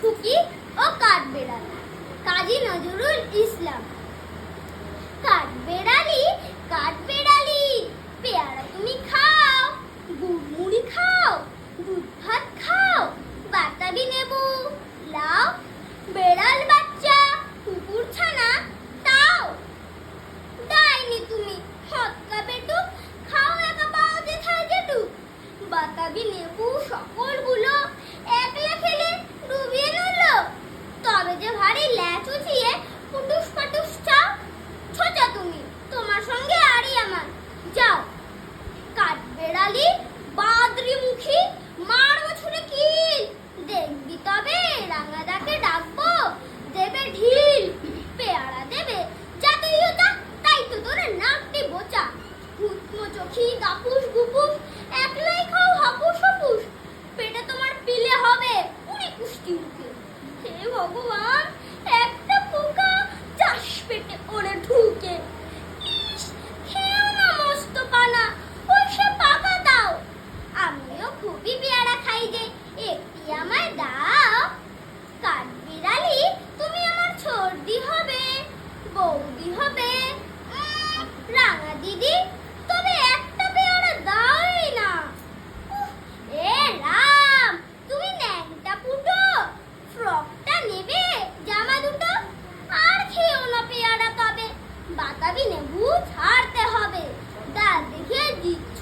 খুকি ও কাঠবেড়াল কাজী নজরুল ইসলাম পুষ্টি হে ভগবান! নেবু ছাড়তে হবে। দা দেখে দিচ্ছ